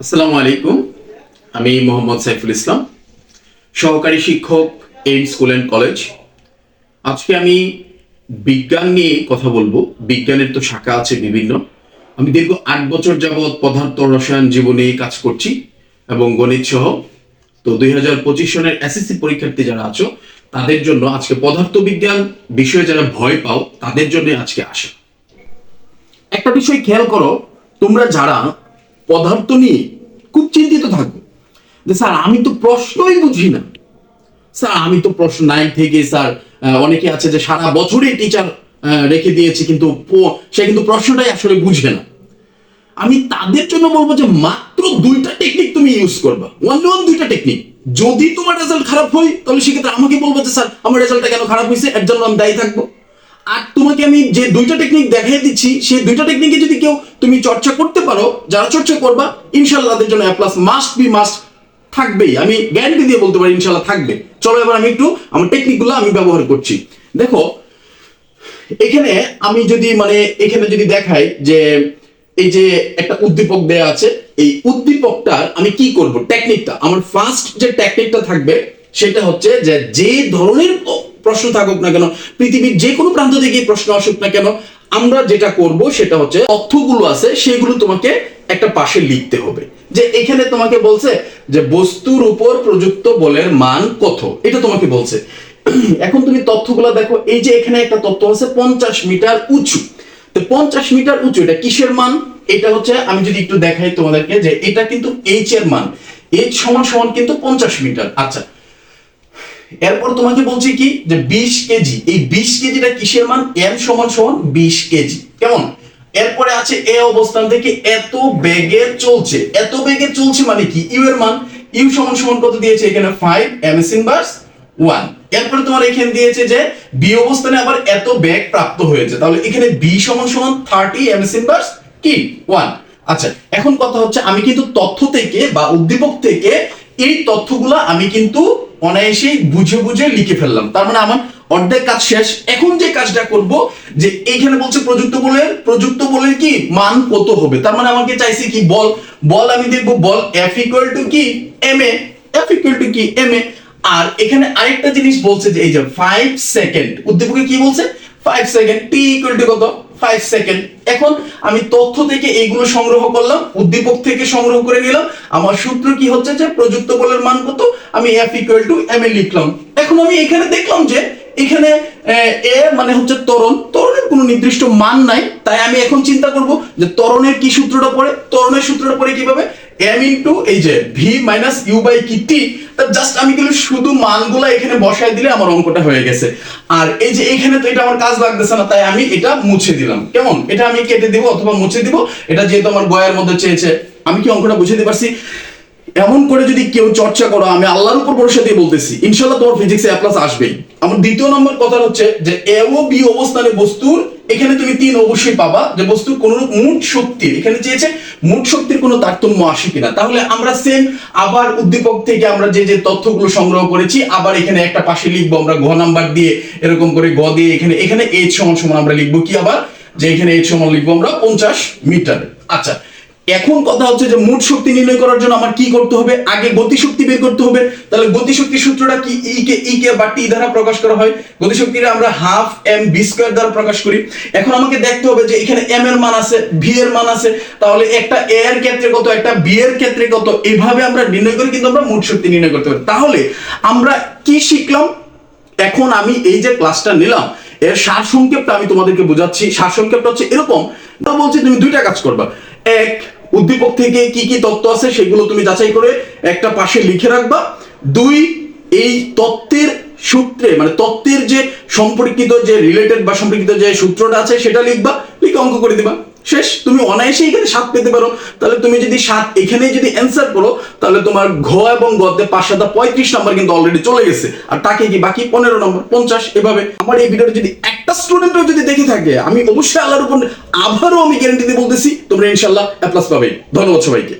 আসসালামু আলাইকুম আমি মোহাম্মদ সাইফুল ইসলাম, সহকারী শিক্ষক এইম স্কুল অ্যান্ড কলেজ। আজকে আমি বিজ্ঞান নিয়ে কথা বলব। বিজ্ঞানের তো শাখা আছে বিভিন্ন। আমি দীর্ঘ আট বছর যাবৎ পদার্থ রসায়ন জীবনে কাজ করছি এবং গণিত সহ। তো দুই হাজার পঁচিশ সনের এসএসসি পরীক্ষার্থী যারা আছো, তাদের জন্য আজকে পদার্থ বিজ্ঞান বিষয়ে যারা ভয় পাও, তাদের জন্য আজকে আসা। একটা বিষয় খেয়াল করো, তোমরা যারা পদার্থ নিয়ে খুব চিন্তিত থাকো যে স্যার, আমি তো প্রশ্নই বুঝি না। স্যার, আমি তো প্রশ্ন নাই থেকে, স্যার অনেকে আছে যে সারা বছরই টিচার রেখে দিয়েছে, কিন্তু সে কিন্তু প্রশ্নটাই আসলে বুঝে না। আমি তাদের জন্য বলব যে মাত্র দুইটা টেকনিক তুমি ইউজ করবা। ওয়ান ওয়ান দুইটা টেকনিক যদি তোমার রেজাল্ট খারাপ হয়, তাহলে সেক্ষেত্রে আমাকে বলব যে, স্যার, আমার রেজাল্টটা কেন খারাপ হয়েছে? এর জন্য আমি দায়ী থাকব। আর তোমাকে আমি যে দুইটা টেকনিক দেখিয়ে দিচ্ছি, সেই দুইটা টেকনিকে যদি কেউ তুমি চর্চা করতে পারো, যারা চর্চা করবা, ইনশাল্লাহ তাদের জন্য A plus must be must থাকবেই। আমি গ্যারান্টি দিয়ে বলতে পারি, ইনশাল্লাহ থাকবে। চলো এবার আমি একটু আমার টেকনিকগুলো আমি ব্যবহার করছি। দেখো, এখানে আমি যদি মানে এখানে যদি দেখাই যে এই যে একটা উদ্দীপক দেয়া আছে, এই উদ্দীপকটার আমি কি করব? টেকনিকটা আমার ফার্স্ট যে টেকনিকটা থাকবে, সেটা হচ্ছে যে যে ধরনের প্রশ্ন থাকুক না কেন, পৃথিবীর যে কোনো প্রান্ত থেকে প্রশ্ন আসুক না কেন, আমরা যেটা করব সেটা হচ্ছে তথ্যগুলো আছে, সেগুলো তোমাকে একটা পাশে লিখতে হবে। যে এখানে তোমাকে বলছে যে বস্তুর উপর প্রযুক্ত বলের মান কত? এটা তোমাকে বলছে। এখন তুমি তথ্যগুলো দেখো, এই যে এখানে একটা তথ্য আছে পঞ্চাশ মিটার উঁচু। তো পঞ্চাশ মিটার উঁচু, এটা কিসের মান? এটা হচ্ছে, আমি যদি একটু দেখাই তোমাদেরকে, যে এটা কিন্তু এইচ এর মান। এইচ সমান সমান কিন্তু পঞ্চাশ মিটার। আচ্ছা এরপর তোমাকে বলছি কি? যে বিশ কেজি। এই বিশ কেজিটা কিসের মান? এম সমান সমান বিশ কেজি। কেমন? এরপরে আছে এ অবস্থান থেকে এত বেগে চলছে। এত বেগে চলছে মানে কি? ইউ এর মান। ইউ সমান সমান কত দিয়েছে এখানে? Five m s inverse one এরপরে তোমার এখানে দিয়েছে যে বি অবস্থানে আবার এত বেগ প্রাপ্ত হয়েছে। তাহলে এখানে বি সমান সমান থার্টি এম এস ইনভার্স কি? ওয়ান আচ্ছা এখন কথা হচ্ছে আমি কিন্তু তথ্য থেকে বা উদ্দীপক থেকে এই তথ্যগুলো আমি কিন্তু অনায়াসেই বুঝে বুঝে লিখে ফেললাম। তার মানে আমার অর্ধেক কাজ শেষ। এখন যে কাজটা করব, যে এইখানে বলছে প্রযুক্ত বলের প্রযুক্ত বলের কি? মান কত হবে? তার মানে আমাকে চাইছে কি, বল বল আমি দেখব, বল এফ ইকুয়াল টু কি? M a F equal to কি? এম এ আর এখানে আরেকটা জিনিস বলছে যে, এই যে ফাইভ সেকেন্ড উদ্দীপকে কি বলছে? Five second t equal to কত? ফাইভ সেকেন্ড এখন আমি তথ্য থেকে এইগুলো সংগ্রহ করলাম, উদ্দীপক থেকে সংগ্রহ করে নিলাম। আমার সূত্র কি হচ্ছে যে প্রযুক্ত বলের মান কত? আমি F equal to m a লিখলাম। এখন আমি এখানে দেখলাম যে এখানে, এ মানে হচ্ছে তরণ তরণের কোনো নির্দিষ্ট মান নাই, তাই আমি এখন চিন্তা করব যে ত্বরণের কি সূত্রটা পড়ে? তরণের সূত্রটা পড়ে কীভাবে? এম ইন্টু এই যে ভি মাইনাস ইউ বাই কি টি জাস্ট আমি কিন্তু শুধু মানগুলো এখানে বসাই দিলে আমার অঙ্কটা হয়ে গেছে। আর এই যে এখানে তো এটা আমার কাজ লাগতেছে না, তাই আমি এটা মুছে দিলাম। কেমন? এটা আমি কেটে দিব অথবা মুছে দিব? এটা যেহেতু আমার বয়ের মধ্যে চেয়েছে, আমি কি অঙ্কটা বুঝে দিতে পারছি? এমন করে যদি কেউ চর্চা করো, আমি আল্লাহর উপর ভরসা দিয়ে বলতেছি ইনশাল্লাহ তোমার ফিজিক্সে এ প্লাস আসবেই। আমার দ্বিতীয় নম্বর কথা হচ্ছে যে এ ও বি অবস্থানে বস্তুর এখানে তুমি তিন অবশ্যই পাবা যে বস্তুর কোন মোট শক্তির, এখানে চেয়েছে মোট শক্তির কোনো তারতম্য আসে কিনা। তাহলে আমরা সেম আবার উদ্দীপক থেকে আমরা যে যে তথ্যগুলো সংগ্রহ করেছি, আবার এখানে একটা পাশে লিখব আমরা ঘ নাম্বার দিয়ে, এরকম করে গ দিয়ে এখানে এখানে এইচ সমান সমান আমরা লিখব কি আবার? যে এখানে এইচ সমান লিখব আমরা পঞ্চাশ মিটার। আচ্ছা এখন কথা হচ্ছে যে মোট শক্তি নির্ণয় করার জন্য আমার কি করতে হবে? আগে গতি শক্তি বের করতে হবে। তাহলে গতি শক্তির সূত্রটা কি? ই কে ই কে বা টি দ্বারা প্রকাশ করা হয়। গতি শক্তিটা আমরা হাফ এম বি স্কয়ার দ্বারা প্রকাশ করি। এখন আমাকে দেখতে হবে যে এখানে এম এর মান আছে, ভি এর মান আছে। তাহলে একটা এ এর ক্ষেত্রে কত, একটা বি এর ক্ষেত্রে কত? এইভাবে আমরা নির্ণয় করি, কিন্তু আমরা মোট শক্তি নির্ণয় করতে পারি। তাহলে আমরা কি শিখলাম? এখন আমি এই যে ক্লাসটা নিলাম, এর সার সংক্ষেপটা আমি তোমাদেরকে বোঝাচ্ছি। সার সংক্ষেপটা হচ্ছে এরকম। বলছি তুমি দুইটা কাজ করবা। এক উদ্দীপক থেকে কি কি তত্ত্ব আছে সেগুলো তুমি যাচাই করে একটা পাশে লিখে রাখবা। দুই, এই তত্ত্বের সূত্রে মানে তত্ত্বের যে সম্পর্কিত যে রিলেটেড বা সম্পর্কিত যে সূত্রটা আছে সেটা লিখবা, লিখে অঙ্ক করে দিবা। শেষ, তুমি অনায়াসে এখানে সাত পেতে পারো। তাহলে তুমি যদি সাত এখানে যদি অ্যান্সার করো, তাহলে তোমার ঘ এবং গতে পাঁচ সাদা পঁয়ত্রিশ নম্বর কিন্তু অলরেডি চলে গেছে। আর তাকে কি বাকি পনেরো নম্বর পঞ্চাশ, এভাবে। আমার এই ভিডিওটা যদি একটা স্টুডেন্টও যদি দেখে থাকে, আমি অবশ্যই আল্লাহর উপর আবারও আমি গ্যারেন্টি দিয়ে বলতেছি, তোমরা ইনশাল্লাহ অ্যাপ্লাস পাবে ধন্যবাদ সবাইকে।